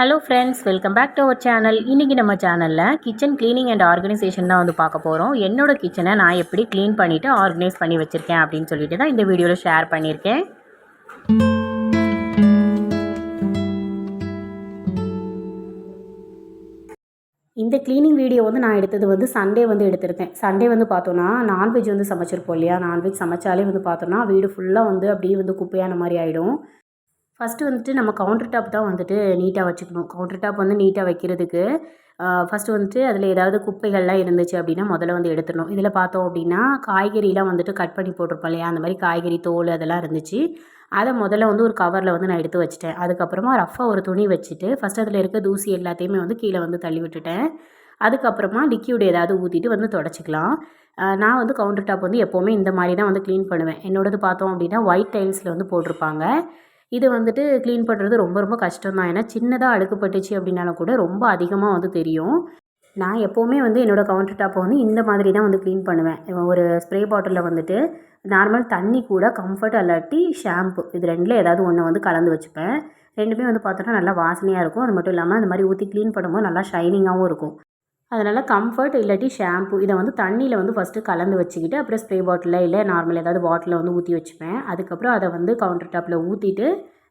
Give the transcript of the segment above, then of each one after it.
Hello friends welcome back to our channel இன்றைக்கி நம்ம சேனலில் கிச்சன் க்ளீனிங் அண்ட் ஆர்கனைசேஷன் தான் வந்து பார்க்க போகிறோம் என்னோட கிச்சனை நான் எப்படி க்ளீன் பண்ணிவிட்டு ஆர்கனைஸ் பண்ணி வச்சுருக்கேன் அப்படின்னு சொல்லிட்டு தான் இந்த வீடியோவில் ஷேர் பண்ணியிருக்கேன். இந்த க்ளீனிங் வீடியோ வந்து நான் எடுத்தது வந்து சண்டே வந்து எடுத்திருக்கேன். சண்டே வந்து பார்த்தோன்னா நான்வெஜ் வந்து சமைச்சிருப்போம் இல்லையா? நான்வெஜ் சமைச்சாலே வந்து பார்த்தோன்னா வீடு ஃபுல்லாக வந்து அப்படியே வந்து குப்பையான மாதிரி ஆகிடும் ஃபஸ்ட்டு வந்துட்டு நம்ம கவுண்டர் டாப் தான் வந்துட்டு நீட்டாக வச்சுக்கணும். கவுண்டர் டாப் வந்து நீட்டாக வைக்கிறதுக்கு ஃபஸ்ட்டு வந்துட்டு அதில் ஏதாவது குப்பைகள்லாம் இருந்துச்சு அப்படின்னா முதல்ல வந்து எடுத்துடணும். இதில் பார்த்தோம் அப்படின்னா காய்கறிலாம் வந்துட்டு கட் பண்ணி போட்டிருப்போம் இல்லையா? அந்த மாதிரி காய்கறி தோல் அதெல்லாம் இருந்துச்சு. அதை முதல்ல வந்து ஒரு கவரில் வந்து நான் எடுத்து வச்சுட்டேன். அதுக்கப்புறமா ரஃப்பாக ஒரு துணி வச்சுட்டு ஃபஸ்ட் அதில் இருக்க தூசி எல்லாத்தையுமே வந்து கீழே வந்து தள்ளி விட்டுட்டேன். அதுக்கப்புறமா லிக்யூட் ஏதாவது ஊற்றிட்டு வந்து தொடச்சிக்கலாம். நான் வந்து கவுண்டர் டாப் வந்து எப்போவுமே இந்த மாதிரி தான் வந்து க்ளீன் பண்ணுவேன். என்னோடது பார்த்தோம் அப்படின்னா ஒயிட் டைல்ஸில் வந்து போட்டிருப்பாங்க. இது வந்துட்டு க்ளீன் பண்ணுறது ரொம்ப ரொம்ப கஷ்டம் தான் ஏன்னா சின்னதாக அழுக்குப்பட்டுச்சு அப்படின்னாலும் கூட ரொம்ப அதிகமாக வந்து தெரியும். நான் எப்போவுமே வந்து என்னோடய கவுண்டர் டாப்பை வந்து இந்த மாதிரி தான் வந்து க்ளீன் பண்ணுவேன். ஒரு ஸ்ப்ரே பாட்டிலில் வந்துட்டு நார்மல் தண்ணி கூட கம்ஃபர்ட் அல்லாட்டி ஷாம்பு இது ரெண்டில் ஏதாவது ஒன்று வந்து கலந்து வச்சுப்பேன். ரெண்டுமே வந்து பார்த்தோன்னா நல்லா வாசனையாக இருக்கும். அது மட்டும் இல்லாமல் அந்த மாதிரி ஊற்றி க்ளீன் பண்ணும்போது நல்லா ஷைனிங்காகவும் இருக்கும். அதனால் கம்ஃபர்ட் இல்லாட்டி ஷாம்பு இதை வந்து தண்ணியில் வந்து ஃபஸ்ட்டு கலந்து வச்சுக்கிட்டு அப்புறம் ஸ்ப்ரே பாட்டிலில் இல்லை நார்மல் ஏதாவது பாட்டிலில் வந்து ஊற்றி வச்சுப்பேன். அதுக்கப்புறம் அதை வந்து கவுண்டர் டாப்பில் ஊற்றிட்டு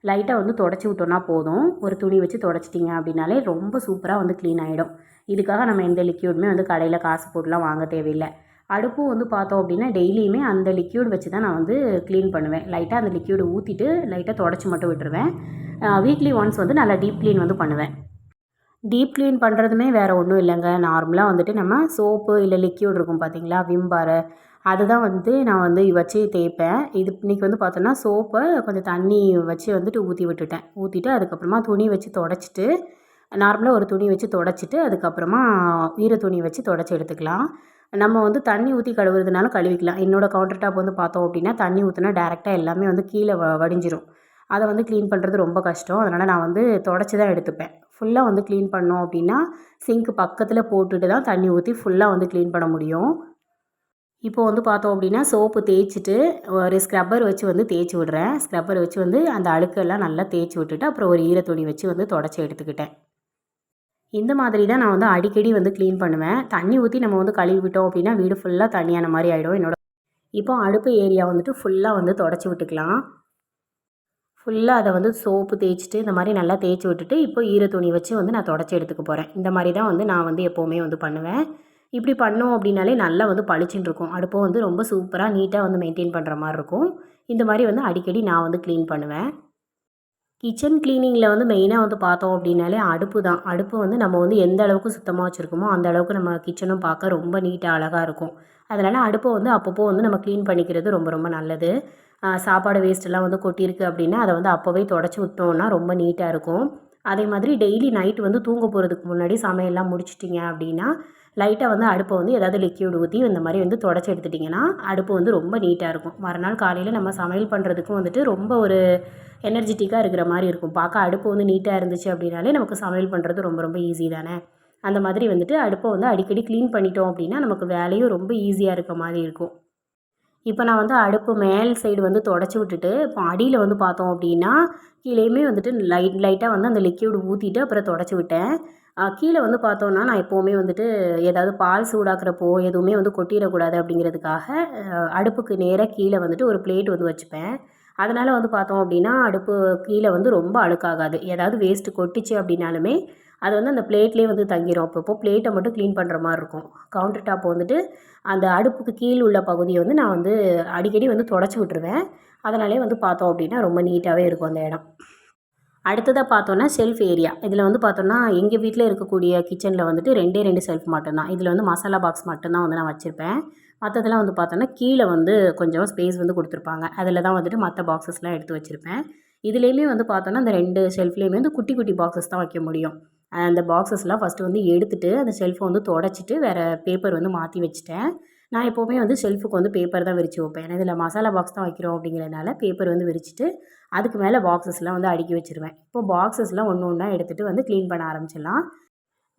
லைட்டாக வந்து தொடச்சி விட்டோன்னா போதும். ஒரு துணி வச்சு தொடச்சிட்டிங்க அப்படின்னாலே ரொம்ப சூப்பராக வந்து க்ளீன் ஆகிடும் இதுக்காக நம்ம எந்த லிக்யூடுமே வந்து கடையில் காசு போட்டுலாம் வாங்க தேவையில்லை. அடுப்பும் வந்து பார்த்தோம் அப்படின்னா டெய்லியுமே அந்த லிக்யூட் வச்சு தான் நான் வந்து க்ளீன் பண்ணுவேன். லைட்டாக அந்த லிக்யூடு ஊற்றிட்டு லைட்டாக தொடச்சி மட்டும் விட்டுருவேன். வீக்லி ஒன்ஸ் வந்து நல்லா டீப் க்ளீன் வந்து பண்ணுவேன். டீப் க்ளீன் பண்ணுறதுமே வேறு ஒன்றும் இல்லைங்க. நார்மலாக வந்துட்டு நம்ம சோப்பு இல்லை லிக்யூட் இருக்கும் பார்த்தீங்களா விம் பாரு அதுதான் வந்து நான் வந்து வச்சு தேய்ப்பேன். இது இன்றைக்கி வந்து பார்த்தோன்னா சோப்பை கொஞ்சம் தண்ணி வச்சு வந்துட்டு ஊற்றி விட்டுட்டேன். ஊற்றிட்டு அதுக்கப்புறமா துணி வச்சு தொடச்சிட்டு நார்மலாக ஒரு துணி வச்சு தொடச்சிட்டு அதுக்கப்புறமா ஈர துணி வச்சு தொடச்சி எடுத்துக்கலாம். நம்ம வந்து தண்ணி ஊற்றி கழுவுறதுனால கழுவிக்கலாம். என்னோடய கவுண்டர் டாப் வந்து பார்த்தோம் அப்படின்னா தண்ணி ஊற்றினா டேரெக்டாக எல்லாமே வந்து கீழே வ வடிஞ்சிரும். அதை வந்து க்ளீன் பண்ணுறது ரொம்ப கஷ்டம். அதனால் நான் வந்து தொடச்சி தான் எடுத்துப்பேன். ஃபுல்லாக வந்து க்ளீன் பண்ணோம் அப்படின்னா சிங்க் பக்கத்தில் போட்டுட்டு தான் தண்ணி ஊற்றி ஃபுல்லாக வந்து க்ளீன் பண்ண முடியும். இப்போ வந்து பார்த்தோம் அப்படின்னா சோப்பு தேய்ச்சிட்டு ஒரு ஸ்க்ரப்பர் வச்சு வந்து தேய்ச்சி விடுறேன். ஸ்க்ரப்பர் வச்சு வந்து அந்த அழுக்கெல்லாம் நல்லா தேய்ச்சி விட்டுட்டு அப்புறம் ஒரு ஈர துணி வச்சு வந்து தொடச்சி எடுத்துக்கிட்டேன். இந்த மாதிரி தான் நான் வந்து அடிக்கடி வந்து க்ளீன் பண்ணுவேன். தண்ணி ஊற்றி நம்ம வந்து கழுவி விட்டோம் அப்படின்னா வீடு ஃபுல்லாக தண்ணியான மாதிரி ஆகிடும் என்னோட இப்போ அடுப்பு ஏரியா வந்துட்டு ஃபுல்லாக வந்து தொடச்சி விட்டுக்கலாம். ஃபுல்லாக அதை வந்து சோப்பு தேய்ச்சிட்டு இந்த மாதிரி நல்லா தேய்ச்சி விட்டுட்டு இப்போ ஈர துணி வச்சு வந்து நான் தொடச்சி எடுத்துக்க போகிறேன் இந்த மாதிரி தான் வந்து நான் வந்து எப்போவுமே வந்து பண்ணுவேன். இப்படி பண்ணோம் அப்படின்னாலே நல்லா வந்து பளிச்சுன்னு இருக்கும். அடுப்பை வந்து ரொம்ப சூப்பராக நீட்டாக வந்து மெயின்டைன் பண்ணுற மாதிரி இருக்கும். இந்த மாதிரி வந்து அடிக்கடி நான் வந்து க்ளீன் பண்ணுவேன். கிச்சன் க்ளீனிங்கில் வந்து மெயினாக வந்து பார்த்தோம் அப்படின்னாலே அடுப்பு தான். அடுப்பு வந்து நம்ம வந்து எந்த அளவுக்கு சுத்தமாக வச்சுருக்கோமோ அந்த அளவுக்கு நம்ம கிச்சனும் பார்க்க ரொம்ப நீட்டாக அழகாக இருக்கும். அதனால் அடுப்பை வந்து அப்பப்போ வந்து நம்ம க்ளீன் பண்ணிக்கிறது ரொம்ப ரொம்ப நல்லது. சாப்பாடு வேஸ்ட்டெல்லாம் வந்து கொட்டியிருக்கு அப்படின்னா அதை வந்து அப்போவே தொடச்சி விட்டோம்னா ரொம்ப நீட்டாக இருக்கும். அதே மாதிரி டெய்லி நைட்டு வந்து தூங்க போகிறதுக்கு முன்னாடி சமையல்லாம் முடிச்சிட்டிங்க அப்படின்னா லைட்டாக வந்து அடுப்பை வந்து ஏதாவது லிக்யூட் ஊற்றி இந்த மாதிரி வந்து தொடச்சி எடுத்துட்டிங்கன்னா அடுப்பு வந்து ரொம்ப நீட்டாக இருக்கும். மறுநாள் காலையில் நம்ம சமையல் பண்ணுறதுக்கும் வந்துட்டு ரொம்ப ஒரு எனர்ஜெட்டிக்காக இருக்கிற மாதிரி இருக்கும். பார்க்க அடுப்பு வந்து நீட்டாக இருந்துச்சு அப்படின்னாலே நமக்கு சமையல் பண்ணுறது ரொம்ப ரொம்ப ஈஸி தானே? அந்த மாதிரி வந்துட்டு அடுப்பை வந்து அடிக்கடி க்ளீன் பண்ணிட்டோம் அப்படின்னா நமக்கு வேலையும் ரொம்ப ஈஸியாக இருக்க மாதிரி இருக்கும். இப்போ நான் வந்து அடுப்பு மேல் சைடு வந்து தொடச்சி விட்டுட்டு இப்போ அடியில் வந்து பார்த்தோம் அப்படின்னா கீழேயுமே வந்துட்டு லைட் லைட்டாக வந்து அந்த லிக்யூடு ஊற்றிட்டு அப்புறம் தொடச்சி விட்டேன். கீழே வந்து பார்த்தோன்னா நான் எப்போவுமே வந்துட்டு ஏதாவது பால் சூடாக்குறப்போ எதுவுமே வந்து கொட்டிடக்கூடாது அப்படிங்கிறதுக்காக அடுப்புக்கு நேராக கீழே வந்துட்டு ஒரு பிளேட் வந்து வச்சுப்பேன். அதனால் வந்து பார்த்தோம் அப்படின்னா அடுப்பு கீழே வந்து ரொம்ப அழுக்காகாது. ஏதாவது வேஸ்ட்டு கொட்டிச்சு அப்படின்னாலுமே அது வந்து அந்த பிளேட்லேயே வந்து தங்கிடும் அப்பப்போ பிளேட்டை மட்டும் க்ளீன் பண்ணுற மாதிரி இருக்கும். கவுண்டர் டாப் வந்துட்டு அந்த அடுப்புக்கு கீழ் உள்ள பகுதியை வந்து நான் வந்து அடிக்கடி வந்து தொடச்சி விட்ருவேன் அதனாலே வந்து பார்த்தோம் அப்படின்னா ரொம்ப நீட்டாகவே இருக்கும் அந்த இடம். அடுத்ததாக பார்த்தோன்னா செல்ஃப் ஏரியா இதில் வந்து பார்த்தோன்னா எங்கள் வீட்டில் இருக்கக்கூடிய கிச்சனில் வந்துட்டு ரெண்டே ரெண்டு செல்ஃப் மட்டும்தான். இதில் வந்து மசாலா பாக்ஸ் மட்டும்தான் வந்து நான் வச்சுருப்பேன். மற்றதெல்லாம் வந்து பார்த்தோன்னா கீழே வந்து கொஞ்சம் ஸ்பேஸ் வந்து கொடுத்துருப்பாங்க. அதில் தான் வந்துட்டு மற்ற பாக்ஸஸ்லாம் எடுத்து வச்சுருப்பேன். இதுலேயுமே வந்து பார்த்தோன்னா அந்த ரெண்டு ஷெல்ஃப்லேயுமே வந்து குட்டி குட்டி பாக்ஸஸ் தான் வைக்க முடியும். அந்த பாக்ஸஸ்லாம் ஃபஸ்ட்டு வந்து எடுத்துகிட்டு அந்த ஷெல்ஃபை வந்து தொடச்சிட்டு வேறு பேப்பர் வந்து மாற்றி வச்சுட்டேன். நான் எப்போவுமே வந்து ஷெல்ஃபுக்கு வந்து பேப்பர் தான் விரித்து வைப்பேன். ஏன்னா இதில் மசாலா பாக்ஸ் தான் வைக்கிறோம் அப்படிங்கிறதுனால பேப்பர் வந்து விரிச்சிட்டு அதுக்கு மேலே பாக்ஸஸ்லாம் வந்து அடுக்கி வச்சுருவேன். இப்போ பாக்ஸஸ்லாம் ஒன்று ஒன்றா எடுத்துகிட்டு வந்து க்ளீன் பண்ண ஆரம்பிச்சிடலாம்.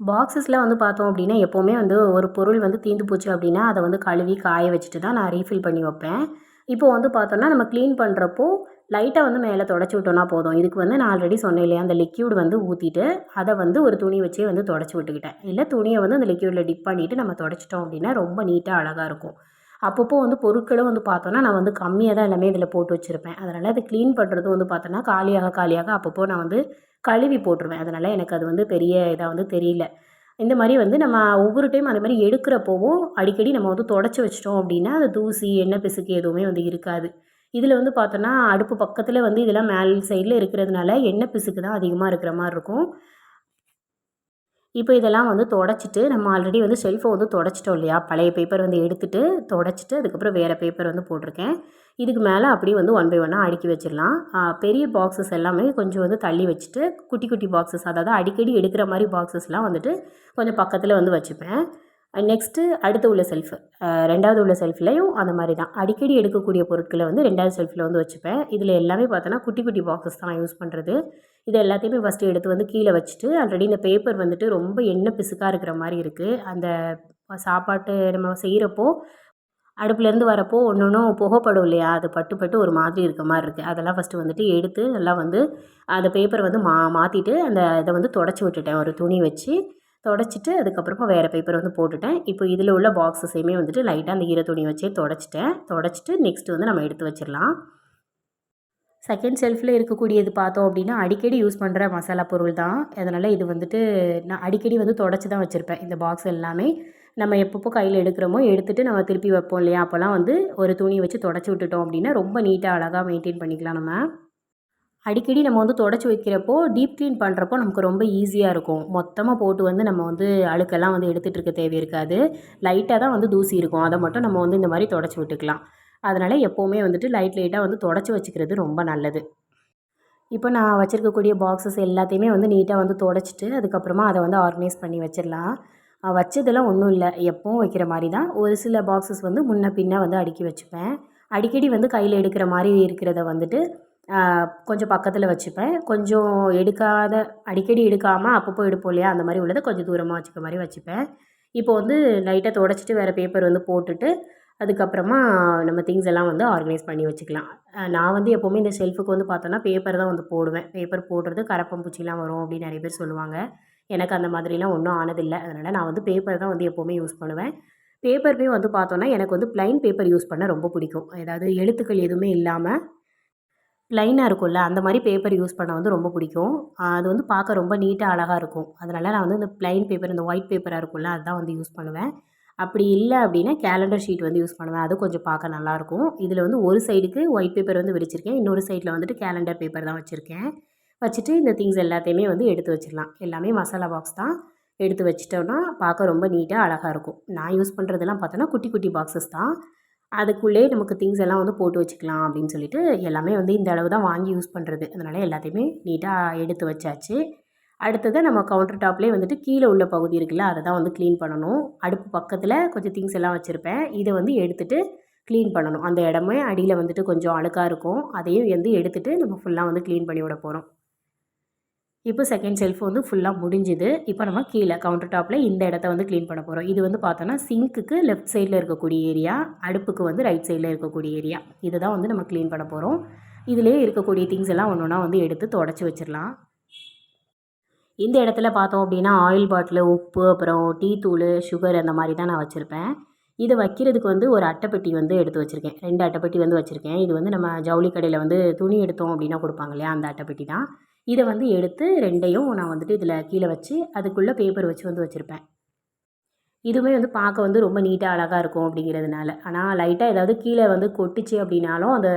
பாக்ஸஸில் வந்து பார்த்தோம் அப்படின்னா எப்போவுமே வந்து ஒரு பொருள் வந்து தீந்து போச்சு அப்படின்னா அதை வந்து கழுவி காய வச்சுட்டு தான் நான் ரீஃபில் பண்ணி வைப்பேன். இப்போது வந்து பார்த்தோன்னா நம்ம க்ளீன் பண்ணுறப்போ லைட்டாக வந்து மேலே தொடச்சி விட்டோன்னா போதும். இதுக்கு வந்து நான் ஆல்ரெடி சொன்னேன் இல்லையா அந்த லிக்யூட் வந்து ஊற்றிட்டு அதை வந்து ஒரு துணி வச்சே வந்து தொடச்சி விட்டுக்கிட்டேன். இல்லை துணியை வந்து அந்த லிக்யூடில் டிப் பண்ணிவிட்டு நம்ம தொடச்சிட்டோம் அப்படின்னா ரொம்ப நீட்டாக அழகாக இருக்கும். அப்பப்போ வந்து பொருட்களும் வந்து பார்த்தோன்னா நான் வந்து கம்மியாக தான் எல்லாமே இதில் போட்டு வச்சுருப்பேன். அதனால் அதை க்ளீன் பண்ணுறது வந்து பார்த்தோன்னா காலியாக காலியாக அப்பப்போ நான் வந்து கழுவி போட்டுருவேன். அதனால் எனக்கு அது வந்து பெரிய இதாக வந்து தெரியல. இந்த மாதிரி வந்து நம்ம ஒவ்வொரு டைம் அந்த மாதிரி எடுக்கிறப்போவும் அடிக்கடி நம்ம வந்து தொடச்சி வச்சிட்டோம் அப்படின்னா அந்த தூசி எண்ணெய் பிசுக்கு எதுவுமே வந்து இருக்காது. இதில் வந்து பார்த்தோன்னா அடுப்பு பக்கத்தில் வந்து இதெல்லாம் மேல் சைடில் இருக்கிறதுனால எண்ணெய் பிசுக்கு தான் அதிகமாக இருக்கிற மாதிரி இருக்கும். இப்போ இதெல்லாம் வந்து தொடச்சிட்டு நம்ம ஆல்ரெடி வந்து ஷெல்ஃபை வந்து தொடச்சிட்டோம் இல்லையா? பழைய பேப்பர் வந்து எடுத்துகிட்டு தொடச்சிட்டு அதுக்கப்புறம் வேறு பேப்பர் வந்து போட்டிருக்கேன். இதுக்கு மேலே அப்படியே வந்து ஒன் பை ஒன்னாக அடுக்கி வச்சிடலாம். பெரிய பாக்ஸஸ் எல்லாமே கொஞ்சம் வந்து தள்ளி வச்சுட்டு குட்டி குட்டி பாக்ஸஸ் அதாவது அடிக்கடி எடுக்கிற மாதிரி பாக்ஸஸ்லாம் வந்துட்டு கொஞ்சம் பக்கத்தில் வந்து வச்சுப்பேன். நெக்ஸ்ட்டு அடுத்து உள்ள செல்ஃபு ரெண்டாவது உள்ள செல்ஃப்லேயும் அந்த மாதிரி தான். அடிக்கடி எடுக்கக்கூடிய பொருட்களை வந்து ரெண்டாவது செல்ஃபில் வந்து வச்சுப்பேன். இதில் எல்லாமே பார்த்தோன்னா குட்டி குட்டி பாக்ஸஸ் தான் நான் யூஸ் பண்ணுறது இது எல்லாத்தையுமே ஃபஸ்ட்டு எடுத்து வந்து கீழே வச்சுட்டு ஆல்ரெடி இந்த பேப்பர் வந்துட்டு ரொம்ப எண்ணெய் பிசுக்காக இருக்கிற மாதிரி இருக்குது அந்த சாப்பாட்டு நம்ம செய்கிறப்போ அடுப்புலேருந்து வரப்போ ஒன்று ஒன்றும் புகைப்படும் இல்லையா? அது பட்டு பட்டு ஒரு மாதிரி இருக்க மாதிரி இருக்குது அதெல்லாம் ஃபஸ்ட்டு வந்துட்டு எடுத்து நல்லா வந்து அந்த பேப்பர் வந்து மா மாற்றிட்டு அந்த இதை வந்து தொடச்சி விட்டுட்டேன். ஒரு துணி வச்சு. தொடச்சிட்டு அதுக்கப்புறமா வேறு பேப்பர் வந்து போட்டுட்டேன். இப்போ இதில் உள்ள பாக்ஸஸையுமே வந்துட்டு லைட்டாக அந்த ஈர துணி வச்சே தொடச்சிட்டேன். தொடச்சிட்டு நெக்ஸ்ட்டு வந்து நம்ம எடுத்து வச்சிடலாம். செகண்ட் ஷெல்ஃபில் இருக்கக்கூடியது பார்த்தோம் அப்படின்னா அடிக்கடி யூஸ் பண்ணுற மசாலா பொருள் தான். அதனால் இது வந்துட்டு நான் அடிக்கடி வந்து தொடச்சி தான் வச்சுருப்பேன். இந்த பாக்ஸ் எல்லாமே நம்ம எப்பப்போ கையில் எடுக்கிறோமோ எடுத்துகிட்டு நம்ம திருப்பி வைப்போம் இல்லையா? அப்போல்லாம் வந்து ஒரு துணி வச்சு தொடச்சி விட்டுட்டோம் அப்படின்னா ரொம்ப நீட்டாக அழகாக மெயின்டைன் பண்ணிக்கலாம் நம்ம. அடிக்கடி நம்ம வந்து தொடச்சி வைக்கிறப்போ டீப் க்ளீன் பண்ணுறப்போ நமக்கு ரொம்ப ஈஸியாக இருக்கும். மொத்தமாக போட்டு வந்து நம்ம வந்து அழுக்கெல்லாம் வந்து எடுத்துகிட்டு இருக்க தேவை இருக்காது. லைட்டாக தான் வந்து தூசி இருக்கும். அதை மட்டும் நம்ம வந்து இந்த மாதிரி தொடச்சி விட்டுக்கலாம். அதனால் எப்போவுமே வந்துட்டு லைட் லைட்டாக வந்து தொடச்சி வச்சுக்கிறது ரொம்ப நல்லது. இப்போ நான் வச்சுருக்கக்கூடிய பாக்ஸஸ் எல்லாத்தையுமே வந்து நீட்டாக வந்து தொடச்சிட்டு அதுக்கப்புறமா அதை வந்து ஆர்கனைஸ் பண்ணி வச்சிடலாம். வச்சதெல்லாம் ஒன்றும் இல்லை. எப்பவும் வைக்கிற மாதிரி தான். ஒரு சில பாக்ஸஸ் வந்து முன்ன பின்ன வந்து அடுக்கி வச்சுப்பேன். அடிக்கடி வந்து கையில் எடுக்கிற மாதிரி இருக்கிறத வந்துட்டு கொஞ்சம் பக்கத்தில் வச்சுப்பேன். கொஞ்சம் எடுக்காத அடிக்கடி எடுக்காமல் அப்பப்போ எடுப்போம் இல்லையா? அந்த மாதிரி உள்ளதை கொஞ்சம் தூரமாக வச்சுக்க மாதிரி வச்சுப்பேன். இப்போ வந்து லைட்டாக தொடச்சிட்டு வேறு பேப்பர் வந்து போட்டுட்டு அதுக்கப்புறமா நம்ம திங்ஸ் எல்லாம் வந்து ஆர்கனைஸ் பண்ணி வச்சுக்கலாம். நான் வந்து எப்போவுமே இந்த ஷெல்ஃபுக்கு வந்து பார்த்தோன்னா பேப்பர் தான் வந்து போடுவேன். பேப்பர் போடுறது கரப்பம்பூச்சிலாம் வரும் அப்படின்னு நிறைய பேர் சொல்லுவாங்க. எனக்கு அந்த மாதிரிலாம் ஒன்றும் ஆனதில்லை. அதனால் நான் வந்து பேப்பர் தான் வந்து எப்போவுமே யூஸ் பண்ணுவேன். பேப்பருமே வந்து பார்த்தோன்னா எனக்கு வந்து ப்ளைன் பேப்பர் யூஸ் பண்ண ரொம்ப பிடிக்கும். ஏதாவது எழுத்துக்கள் எதுவுமே இல்லாமல் ப்ளைனாக இருக்கும்ல அந்த மாதிரி பேப்பர் யூஸ் பண்ண வந்து ரொம்ப பிடிக்கும். அது வந்து பார்க்க ரொம்ப நீட்டாக அழகாக இருக்கும். அதனால் நான் வந்து இந்த ப்ளைன் பேப்பர் இந்த ஒயிட் பேப்பராக இருக்கும்ல அதுதான் வந்து யூஸ் பண்ணுவேன். அப்படி இல்லை அப்படின்னா கேலண்டர் ஷீட் வந்து யூஸ் பண்ணுவேன். அது கொஞ்சம் பார்க்க நல்லாயிருக்கும் இதில் வந்து ஒரு சைடுக்கு ஒயிட் பேப்பர் வந்து விரிச்சிருக்கேன். இன்னொரு சைடில் வந்துட்டு கேலண்டர் பேப்பர் தான் வச்சுருக்கேன். வச்சுட்டு இந்த திங்ஸ் எல்லாத்தையுமே வந்து எடுத்து வச்சிடலாம். எல்லாமே மசாலா பாக்ஸ் தான். எடுத்து வச்சிட்டோன்னா பார்க்க ரொம்ப நீட்டாக அழகாக இருக்கும். நான் யூஸ் பண்ணுறதெல்லாம் பார்த்தோன்னா குட்டி குட்டி பாக்ஸஸ் தான். அதுக்குள்ளே நமக்கு திங்ஸ் எல்லாம் வந்து போட்டு வச்சுக்கலாம் அப்படின்னு சொல்லிட்டு எல்லாமே வந்து இந்த அளவு தான் வாங்கி யூஸ் பண்ணுறது அதனால் எல்லாத்தையுமே நீட்டாக எடுத்து வச்சாச்சு. அடுத்தது நம்ம கவுண்டர் டாப்லேயே வந்துட்டு கீழே உள்ள பகுதி இருக்குல்ல அதை தான் வந்து க்ளீன் பண்ணணும். அடுப்பு பக்கத்தில் கொஞ்சம் திங்ஸ் எல்லாம் வச்சுருப்பேன். இதை வந்து எடுத்துகிட்டு க்ளீன் பண்ணணும். அந்த இடமே அடியில் வந்துட்டு கொஞ்சம் அழுக்காக இருக்கும். அதையும் வந்து எடுத்துகிட்டு நம்ம ஃபுல்லாக வந்து க்ளீன் பண்ணி விட போகிறோம் இப்போ செகண்ட் செல்ஃப் வந்து ஃபுல்லாக முடிஞ்சுது. இப்போ நம்ம கீழே கவுண்டர் டாப்பில் இந்த இடத்த வந்து க்ளீன் பண்ண போகிறோம் இது வந்து பார்த்தோன்னா சிங்க்குக்கு லெஃப்ட் சைடில் இருக்கக்கூடிய ஏரியா அடுப்புக்கு வந்து ரைட் சைடில் இருக்கக்கூடிய ஏரியா இதை தான் வந்து நம்ம க்ளீன் பண்ண போகிறோம் இதிலே இருக்கக்கூடிய திங்ஸ் எல்லாம் ஒன்று ஒன்றா வந்து எடுத்து தொடச்சி வச்சிடலாம். இந்த இடத்துல பார்த்தோம் அப்படின்னா ஆயில் பாட்டில் உப்பு அப்புறம் டீ தூள் சுகர் அந்த மாதிரி தான் நான் வச்சுருப்பேன். இதை வைக்கிறதுக்கு வந்து ஒரு அட்டைப்பெட்டி வந்து எடுத்து வச்சுருக்கேன். ரெண்டு அட்டைப்பெட்டி வந்து வச்சுருக்கேன். இது வந்து நம்ம ஜவுளி கடையில் வந்து துணி எடுத்தோம் அப்படின்னா கொடுப்பாங்க இல்லையா? அந்த அட்டைப்பெட்டி தான். இதை வந்து எடுத்து ரெண்டையும் நான் வந்துட்டு இதில் கீழே வச்சு அதுக்குள்ளே பேப்பர் வச்சு வந்து வச்சுருப்பேன். இதுவுமே வந்து பார்க்க வந்து ரொம்ப நீட்டாக அழகாக இருக்கும் அப்படிங்கிறதுனால. ஆனால் லைட்டாக ஏதாவது கீழே வந்து கொட்டுச்சு அப்படின்னாலும் அந்த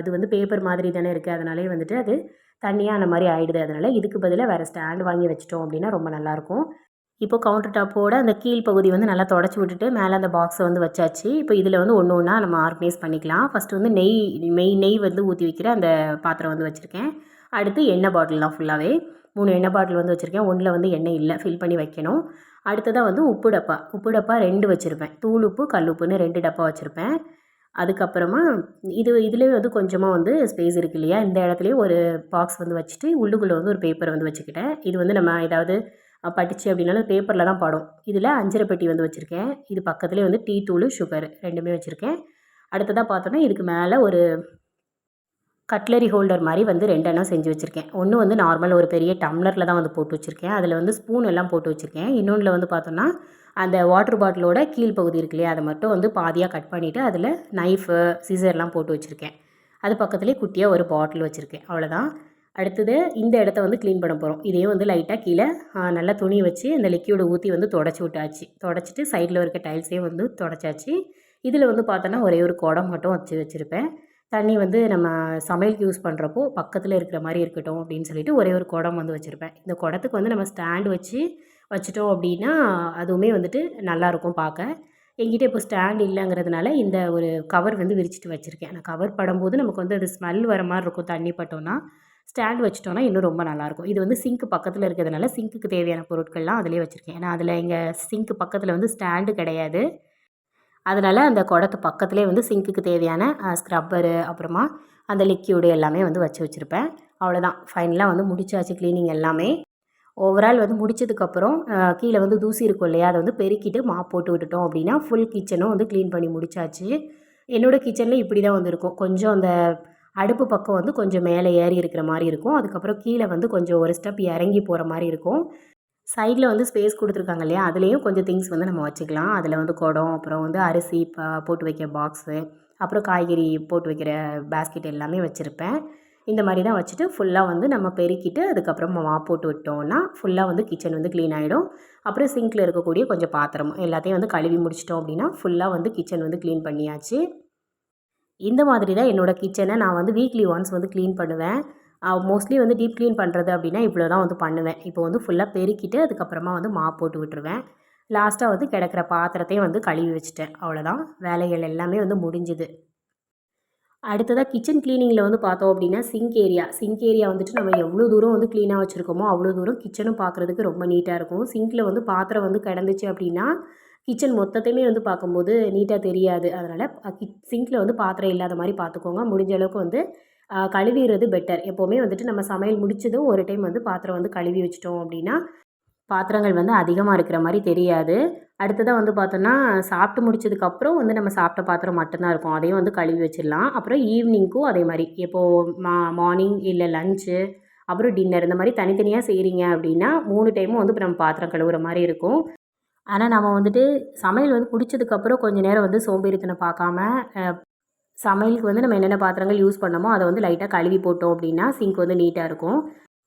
இது வந்து பேப்பர் மாதிரி தானே இருக்குது அதனாலே வந்துட்டு அது தண்ணியாக அந்த மாதிரி ஆகிடுது அதனால் இதுக்கு பதிலாக வேறு ஸ்டாண்ட் வாங்கி வச்சிட்டோம் அப்படின்னா ரொம்ப நல்லாயிருக்கும் இப்போ கவுண்டர் டாப்போட அந்த கீழ் பகுதி வந்து நல்லா தொடச்சி விட்டுட்டு மேலே அந்த பாக்ஸை வந்து வச்சாச்சு. இப்போ இதில் வந்து ஒன்று ஒன்றா நம்ம ஆர்கனைஸ் பண்ணிக்கலாம். ஃபஸ்ட்டு வந்து நெய் மெய் நெய் வந்து ஊற்றி வைக்கிற அந்த பாத்திரம் வந்து வச்சுருக்கேன். அடுத்து எண்ணெய் பாட்டில் தான் ஃபுல்லாகவே மூணு எண்ணெய் பாட்டில் வந்து வச்சுருக்கேன். ஒன்றில் வந்து எண்ணெய் இல்லை. ஃபில் பண்ணி வைக்கணும். அடுத்ததாக வந்து உப்பு டப்பா. உப்பு டப்பா ரெண்டு வச்சுருப்பேன். தூள் உப்பு கல் உப்புன்னு ரெண்டு டப்பா வச்சுருப்பேன். அதுக்கப்புறமா இது இதுலேயே வந்து கொஞ்சமாக வந்து ஸ்பேஸ் இருக்கு இல்லையா? இந்த இடத்துலையும் ஒரு பாக்ஸ் வந்து வச்சுட்டு உள்ளுக்குள்ளே வந்து ஒரு பேப்பர் வந்து வச்சுக்கிட்டேன். இது வந்து நம்ம ஏதாவது படிச்சு அப்படின்னாலும் பேப்பரில் தான் படம். இதில் அஞ்சரை பெட்டி வந்து வச்சுருக்கேன். இது பக்கத்துலேயே வந்து டீ தூள் சுகர் ரெண்டுமே வச்சுருக்கேன். அடுத்ததாக பார்த்தோன்னா இதுக்கு மேலே ஒரு கட்லரி ஹோல்டர் மாதிரி வந்து ரெண்டெண்ணம் செஞ்சு வச்சுருக்கேன். ஒன்று வந்து நார்மல் ஒரு பெரிய டம்ளரில் தான் வந்து போட்டு வச்சுருக்கேன். அதில் வந்து ஸ்பூன் எல்லாம் போட்டு வச்சுருக்கேன். இன்னொன்றில் வந்து பார்த்தோன்னா அந்த வாட்டர் பாட்டிலோட கீழ் பகுதி இருக்கு இல்லையா அதை மட்டும் வந்து பாதியாக கட் பண்ணிவிட்டு அதில் நைஃபு சிசர்லாம் போட்டு வச்சுருக்கேன். அது பக்கத்துலேயே குட்டியாக ஒரு பாட்டில் வச்சுருக்கேன். அவ்வளோதான் அடுத்தது இந்த இடத்த வந்து க்ளீன் பண்ண போகிறோம் இதையும் வந்து லைட்டாக கீழே நல்லா துணி வச்சு இந்த லிக்யூடை ஊற்றி வந்து தொடச்சி விட்டாச்சு. தொடச்சிட்டு சைடில் இருக்க டைல்ஸையும் வந்து தொடச்சாச்சு. இதில் வந்து பார்த்தோன்னா ஒரே ஒரு குடம் மட்டும் வச்சு வச்சுருப்பேன். தண்ணி வந்து நம்ம சமையலுக்கு யூஸ் பண்ணுறப்போ பக்கத்தில் இருக்கிற மாதிரி இருக்கட்டும் அப்படின்னு சொல்லிட்டு ஒரே ஒரு குடம் வந்து வச்சுருப்பேன். இந்த குடத்துக்கு வந்து நம்ம ஸ்டாண்ட் வச்சு வச்சுட்டோம் அப்படின்னா அதுவுமே வந்துட்டு நல்லாயிருக்கும் பார்க்க. எங்கிட்ட இப்போ ஸ்டாண்ட் இல்லைங்கிறதுனால இந்த ஒரு கவர் வந்து விரிச்சிட்டு வச்சுருக்கேன். நான் கவர் படும்போது நமக்கு வந்து அது ஸ்மெல் வர மாதிரி இருக்கும் தண்ணி பட்டோன்னா ஸ்டாண்ட் வச்சிட்டோன்னா இன்னும் ரொம்ப நல்லாயிருக்கும் இது வந்து சிங்க் பக்கத்தில் இருக்கிறதுனால சிங்க்குக்கு தேவையான பொருட்கள்லாம் அதிலே வச்சுருக்கேன். ஏன்னா அதில் எங்கள் சிங்க் பக்கத்தில் வந்து ஸ்டாண்டு கிடையாது. அதனால் அந்த குடத்து பக்கத்துலேயே வந்து சிங்க்குக்கு தேவையான ஸ்க்ரப்பரு அப்புறமா அந்த லிக்யூடு எல்லாமே வந்து வச்சு வச்சுருப்பேன். அவ்வளோதான் ஃபைனலாக வந்து முடிச்சாச்சு க்ளீனிங் எல்லாமே. ஓவரால் வந்து முடிச்சதுக்கப்புறம் கீழே வந்து தூசி இருக்கும் இல்லையா அதை வந்து பெருக்கிட்டு மாப் போட்டு விட்டுட்டோம் அப்படின்னா ஃபுல் கிச்சனும் வந்து க்ளீன் பண்ணி முடிச்சாச்சு. என்னோடய கிச்சனில் இப்படி தான் வந்து இருக்கும் கொஞ்சம் அந்த அடுப்பு பக்கம் வந்து கொஞ்சம் மேலே ஏறி இருக்கிற மாதிரி இருக்கும். அதுக்கப்புறம் கீழே வந்து கொஞ்சம் ஒரு ஸ்டெப் இறங்கி போகிற மாதிரி இருக்கும். சைடில் வந்து ஸ்பேஸ் கொடுத்துருக்காங்க இல்லையா? அதுலேயும் கொஞ்சம் திங்ஸ் வந்து நம்ம வச்சுக்கலாம். அதில் வந்து குடம் அப்புறம் வந்து அரிசி ப போட்டு வைக்கிற பாக்ஸு அப்புறம் காய்கறி போட்டு வைக்கிற பேஸ்கெட் எல்லாமே வச்சுருப்பேன். இந்த மாதிரி தான் வச்சுட்டு ஃபுல்லாக வந்து நம்ம பெருக்கிட்டு அதுக்கப்புறம் மாப் போட்டு விட்டோம்னா ஃபுல்லாக வந்து கிச்சன் வந்து க்ளீன் ஆகிடும் அப்புறம் சிங்க்கில் இருக்கக்கூடிய கொஞ்சம் பாத்திரம் எல்லாத்தையும் வந்து கழுவி முடிச்சிட்டோம் அப்படின்னா ஃபுல்லாக வந்து கிச்சன் வந்து க்ளீன் பண்ணியாச்சு. இந்த மாதிரி தான் என்னோடய கிச்சனை நான் வந்து வீக்லி ஒன்ஸ் வந்து க்ளீன் பண்ணுவேன். மோஸ்ட்லி வந்து டீப் க்ளீன் பண்ணுறது அப்படின்னா இவ்வளோ தான் வந்து பண்ணுவேன். இப்போ வந்து ஃபுல்லாக பெருக்கிட்டு அதுக்கப்புறமா வந்து மாப் போட்டு விட்டுருவேன். லாஸ்ட்டாக வந்து கிடக்கிற பாத்திரத்தையும் வந்து கழுவி வச்சுட்டேன். அவ்வளோதான் வேலைகள் எல்லாமே வந்து முடிஞ்சுது. அடுத்ததாக கிச்சன் க்ளீனிங்கில் வந்து பார்த்தோம் அப்படின்னா சிங்க் ஏரியா சிங்க் ஏரியா வந்துட்டு நம்ம எவ்வளோ தூரம் வந்து க்ளீனாக வச்சுருக்கோமோ அவ்வளோ தூரம் கிச்சனும் பார்க்குறதுக்கு ரொம்ப நீட்டாக இருக்கும். சிங்கில் வந்து பாத்திரம் வந்து கிடந்துச்சு அப்படின்னா கிச்சன் மொத்தத்தையுமே வந்து பார்க்கும்போது நீட்டாக தெரியாது. அதனால் சிங்கில் வந்து பாத்திரம் இல்லாத மாதிரி பார்த்துக்கோங்க. முடிஞ்ச அளவுக்கு வந்து கழுவிடுறது பெட்டர் எப்போவுமே வந்துட்டு நம்ம சமையல் முடிச்சதும் ஒரு டைம் வந்து பாத்திரம் வந்து கழுவி வச்சிட்டோம் அப்படின்னா பாத்திரங்கள் வந்து அதிகமாக இருக்கிற மாதிரி தெரியாது. அடுத்ததாக வந்து பார்த்தோன்னா சாப்பிட்டு முடிச்சதுக்கப்புறம் வந்து நம்ம சாப்பிட்ட பாத்திரம் மட்டும்தான் இருக்கும். அதையும் வந்து கழுவி வச்சிடலாம். அப்புறம் ஈவினிங்க்கும் அதே மாதிரி. இப்போது மா மார்னிங் இல்லை லஞ்சு அப்புறம் டின்னர் இந்த மாதிரி தனித்தனியாக செய்கிறீங்க அப்படின்னா மூணு டைமும் வந்து இப்போ நம்ம பாத்திரம் கழுவுற மாதிரி இருக்கும். ஆனால் நம்ம வந்துட்டு சமையல் வந்து முடிச்சதுக்கப்புறம் கொஞ்சம் நேரம் வந்து சோம்பேறித்தனம் பார்க்காம சமையலுக்கு வந்து நம்ம என்னென்ன பாத்திரங்கள் யூஸ் பண்ணமோ அதை வந்து லைட்டாக கழுவி போட்டோம் அப்படின்னா சிங்க் வந்து நீட்டாக இருக்கும்.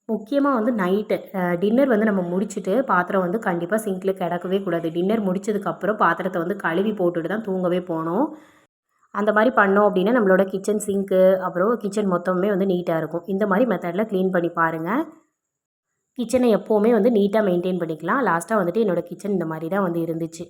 முக்கியமாக வந்து நைட்டு டின்னர் வந்து நம்ம முடிச்சுட்டு பாத்திரம் வந்து கண்டிப்பாக சிங்கில் கிடக்கவே கூடாது. டின்னர் முடிச்சதுக்கப்புறம் பாத்திரத்தை வந்து கழுவி போட்டுட்டு தான் தூங்கவே போகணும். அந்த மாதிரி பண்ணோம் அப்படின்னா நம்மளோட கிச்சன் சிங்க்கு அப்புறம் கிச்சன் மொத்தமே வந்து நீட்டாக இருக்கும். இந்த மாதிரி மெத்தடில் க்ளீன் பண்ணி பாருங்கள் கிச்சனை எப்போவுமே வந்து நீட்டாக மெயின்டைன் பண்ணிக்கலாம். லாஸ்ட்டாக வந்துட்டு என்னோடய கிச்சன் இந்த மாதிரி தான் வந்து இருந்துச்சு.